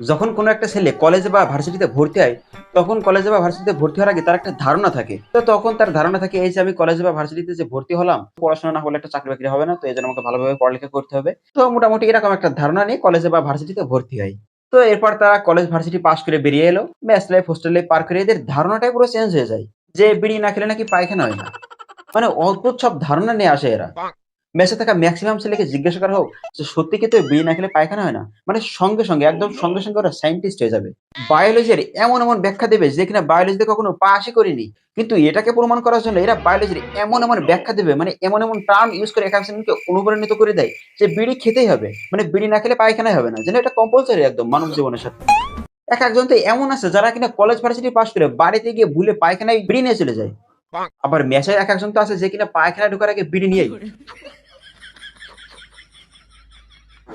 যখন কোনো একটা ছেলে কলেজে বা ভার্সিটিতে ভর্তি হয়, তখন কলেজে বা ভার্সিটিতে ভর্তি হওয়ার আগে তার একটা ধারণা থাকে। তো তখন তার ধারণা থাকে, এই যে আমি কলেজে বা ভার্সিটিতে যে ভর্তি হলাম, পড়াশোনা না হলে একটা চাকরি বাকরি হবে না, তো এই জন্য আমাকে ভালোভাবে পড়ালেখা করতে হবে। তো মোটামুটি এরকম একটা ধারণা নিয়ে কলেজে বা ভার্সিটিতে ভর্তি হয়। তো এরপর তারা কলেজ ভার্সিটি পাস করে বেরিয়ে এলো। ম্যাচ লাইফ হোস্টেল লাইফ পার করে এদের ধারণাটাই পুরো চেঞ্জ হয়ে যায়। যে বিড়ি না খেলে নাকি পায়খানা হয় না। মানে অদ্ভুত সব ধারণা নিয়ে আসে এরা। মেসে থাকা ম্যাক্সিমাম ছেলেকে জিজ্ঞাসা করা হোক যে সত্যি কি তো বিড়ি না খেলে পায়খানা হয় না? মানে সঙ্গে সঙ্গে, একদম সঙ্গে সঙ্গে ওরা সাইন্টিস্ট হয়ে যাবে। বায়োলজির এমন এমন ব্যাখ্যা দেবে যে কিনা বায়োলজিতে কখনো পাশই করিনি। কিন্তু এটাকে প্রমাণ করার জন্য এরা বায়োলজির এমন এমন ব্যাখ্যা দেবে মানে এমন এমন টার্ম ইউজ করে এক একজনকে অনুপ্রাণিত করে দেয় যে বিড়ি খেতেই হবে। মানে বিড়ি না খেলে পায়খানাই হবে না, যেন এটা কম্পালসারি একদম মানব জীবনের সাথে। এক একজন তো এমন আছে যারা কিনা কলেজ ভার্সিটি পাশ করে বাড়িতে গিয়ে ভুলে পায়খানায় বিড়ি নিয়ে চলে যায়। আবার মেশে এক একজন তো আছে যে কিনা পায়খানা ঢোকার আগে বিড়ি নিয়েই।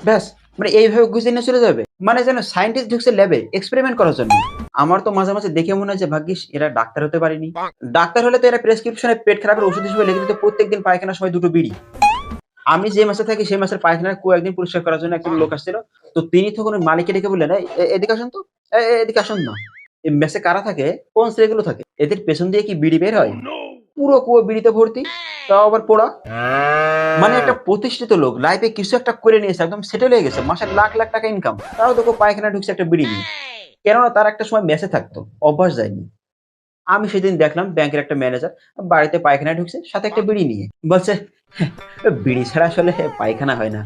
ব্যাস মানে এইভাবে গুছিয়ে নিয়ে চলে যাবে। মানে যেন সায়েন্টিস্ট ঢুকছে ল্যাবে এক্সপেরিমেন্ট করার জন্য। আমার তো মাঝে মাঝে দেখে মনে হয় যে ভাগ্যিস এরা ডাক্তার হতে পারেনি। ডাক্তার হলে তো এরা প্রেসক্রিপশনে পেট খারাপের ওষুধ হিসেবে লিখে দিত প্রত্যেকদিন পায়খানার সময় দুটো বিড়ি। আমি যে মাসে থাকি সেই মাসের পায়খানার কু একদিন পরিষ্কার করার জন্য একজন লোক আসছিল। তো তিনি তখন মালিককে ডেকে বললেন "এই, এ- এদিকে আসুন তো। এদিকে আসুন না। এই মেসে কারা থাকে? কোন শ্রেণীগুলো থাকে? এদের পেছন দিয়ে কি বিড়ি বের হয়? পুরো কুয়ো বিড়িতে ভর্তি তাও আবার পোড়া। মানে একটা প্রতিষ্ঠিত লোক লাইফে কিছু একটা করে নিয়েছে একদম সেটেল হয়ে গেছে মাসে লাখ লাখ টাকা ইনকাম তাও দেখো পায়খানা ঢুকছে একটা বিড়ি নিয়ে। কেননা তার একটা সময় মেসে থাকতো অভ্যাস যায়নি। আমি সেদিন দেখলাম ব্যাংকের একটা ম্যানেজার বাড়িতে পায়খানা ঢুকছে সাথে একটা বিড়ি নিয়ে। বলছে "হ্যাঁ, বিড়ি ছাড়া আসলে পায়খানা হয় না।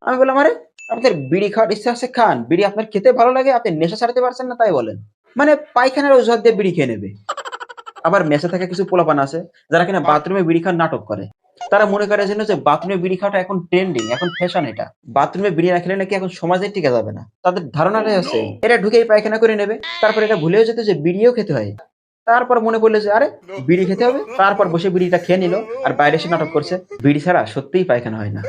আমি বললাম আরে আপনার বিড়ি খাওয়ার ইচ্ছা আছে খান। বিড়ি আপনার খেতে ভালো লাগে আপনি নেশা ছাড়তে পারছেন না তাই বলেন। মানে পায়খানার অজুহাত দিয়ে বিড়ি খেয়ে নেবে। আবার মেসে থাকা কিছু পোলাপান আছে যারা কিনা বাথরুমে বিড়ি খাওয়ার নাটক করে। তারা মনে করে যেন যে বাথরুমে বিড়ি খাওয়াটা এখন ট্রেন্ডিং এখন ফ্যাশন এটা। বাথরুমে বিড়ি না খেলে নাকি এখন সমাজে টিকে যাবে না। তাদের ধারণাটাই আছে এটা ঢুকেই পায়খানা করে নেবে তারপর এটা ভুলেও যেত যে বিড়িও খেতে হয়। তারপর মনে পড়ল যে আরে বিড়ি খেতে হবে? তারপর বসে বিড়িটা খেয়ে নিল আর বাইরে এসে নাটক করছে। বিড়ি ছাড়া সত্যিই পায়খানা হয় না।